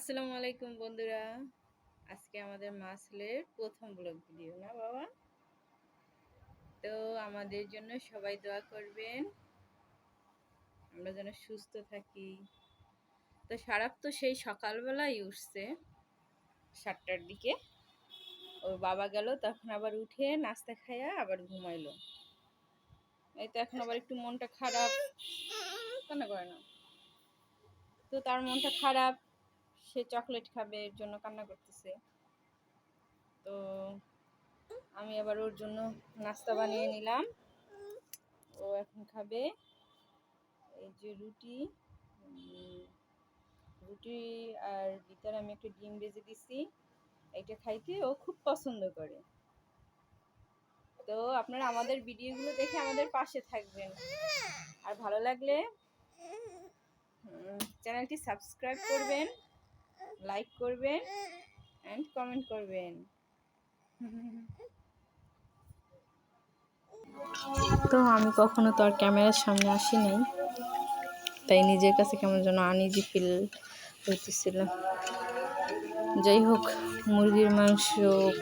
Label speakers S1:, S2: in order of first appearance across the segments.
S1: আসসালামু আলাইকুম বন্ধুরা। আজকে আমাদের মাসলের প্রথম ব্লগ ভিডিও না বাবা? তো আমাদের জন্য সবাই দোয়া করবেন। আমরা যেন সুস্থ থাকি। তো সারাপ তো সেই সকালবেলাই উঠছে সাতটার দিকে। ওর বাবা গেল, তখন আবার উঠে নাস্তা খাইয়া আবার ঘুমাইলো। এই তো এখন আবার একটু মনটা খারাপ। কেন করে না? তো তার মনটা খারাপ। সে চকলেট খাবে এর জন্য কান্না করতেছে। তো আমি আবার ওর জন্য নাস্তা বানিয়ে নিলাম। ও এখন খাবে। এই যে রুটি রুটি আর ভিতরে আমি একটু ডিম বেজে দিছি। এটা খাইতে ও খুব পছন্দ করে। তো আপনারা আমাদের ভিডিওগুলো দেখে আমাদের পাশে থাকবেন। আর ভালো লাগলে চ্যানেলটি সাবস্ক্রাইব করবেন। লাইক করবেন অ্যান্ড কমেন্ট করবেন। তো আমি কখনো তো আর ক্যামেরার সামনে আসি নাই। তাই নিজের কাছে কেমন যেন আনিজি ফিল হইতেছিল। যাই হোক, মুরগির মাংস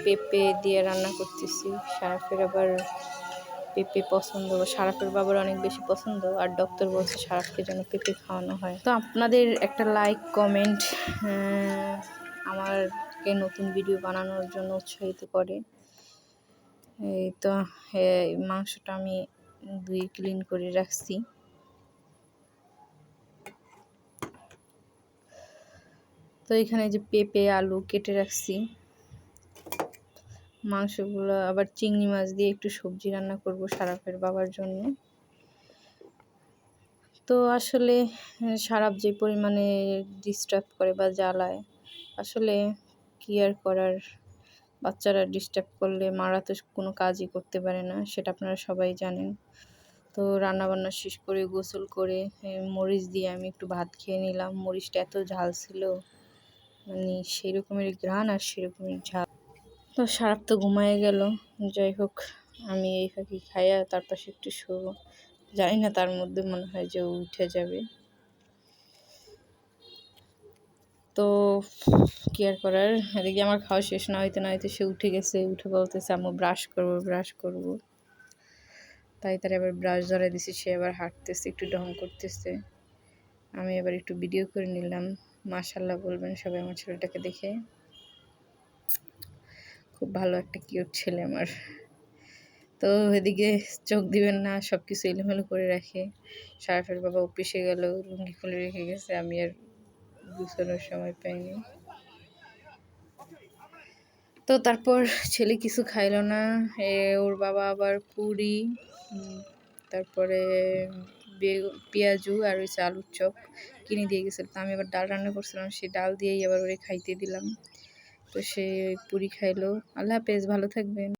S1: পেঁপে দিয়ে রান্না করতেছি। সারাফের আবার পেঁপে পছন্দ, সারাফের বাবার অনেক বেশি পছন্দ, আর ডক্টর বলছে সারাফকে যেন পেঁপে খাওয়ানো হয়। তো আপনাদের একটা লাইক কমেন্ট আমারকে নতুন ভিডিও বানানোর জন্য উৎসাহিত করে। এই তো মাংসটা আমি ধুয়ে ক্লিন করে রাখছি। তো এখানে যে পেঁপে, আলু কেটে রাখছি। মাংসগুলো, আবার চিংড়ি মাছ দিয়ে একটু সবজি রান্না করব সারাফের বাবার জন্য। তো আসলে সারাপ যে পরিমাণে ডিস্টার্ব করে বা জ্বালায়, আসলে কি আর করার? বাচ্চারা ডিস্টার্ব করলে মারা তো কোনো কাজই করতে পারে না, সেটা আপনারা সবাই জানেন। তো রান্নাবান্না শেষ করে, গোসল করে মরিচ দিয়ে আমি একটু ভাত খেয়ে নিলাম। মরিচটা এত ঝাল ছিল মানে সেই রকমের ঘ্রাণ আর সেরকমের ঝাল। তো সারাপ তো ঘুমায় গেল। যাই হোক, আমি এই ফাঁকি খাইয়া তার পাশে একটু শোবো। জানি না তার মধ্যে মনে হয় যে উঠে যাবে। তো কি আর করার? এদিকে আমার খাওয়া শেষ না হইতে না হইতে সে উঠে গেছে, উঠে বলতেছে আমি ব্রাশ করব ব্রাশ করব। তাই তার এবার ব্রাশ ধরে দিছি, সে এবার হাঁটতেছে, একটু ঢং করতেছে। আমি এবার একটু ভিডিও করে নিলাম। মাশাল্লাহ বলবেন সবাই আমার ছেলেটাকে দেখে। খুব ভালো একটা কিউট ছেলে আমার। তো এদিকে চোখ দিবেন না সব কিছু এলোমেলো করে রাখে। সারাফের বাবা অফিসে গেল লুঙ্গি খুলে রেখে গেছে, আমি আর গুছানোর সময় পাইনি। তো তারপর ছেলে কিছু খাইলো না, এ ওর বাবা আবার পুরি তারপরে পেঁয়াজু আর ওই আলুর চপ কিনে দিয়ে গেছিল। তো আমি আবার ডাল রান্না করছিলাম সেই ডাল দিয়েই আবার ওরে খাইতে দিলাম। তো সে পুরি খাইলো। আল্লাহ হাফেজ ভালো থাকবেন।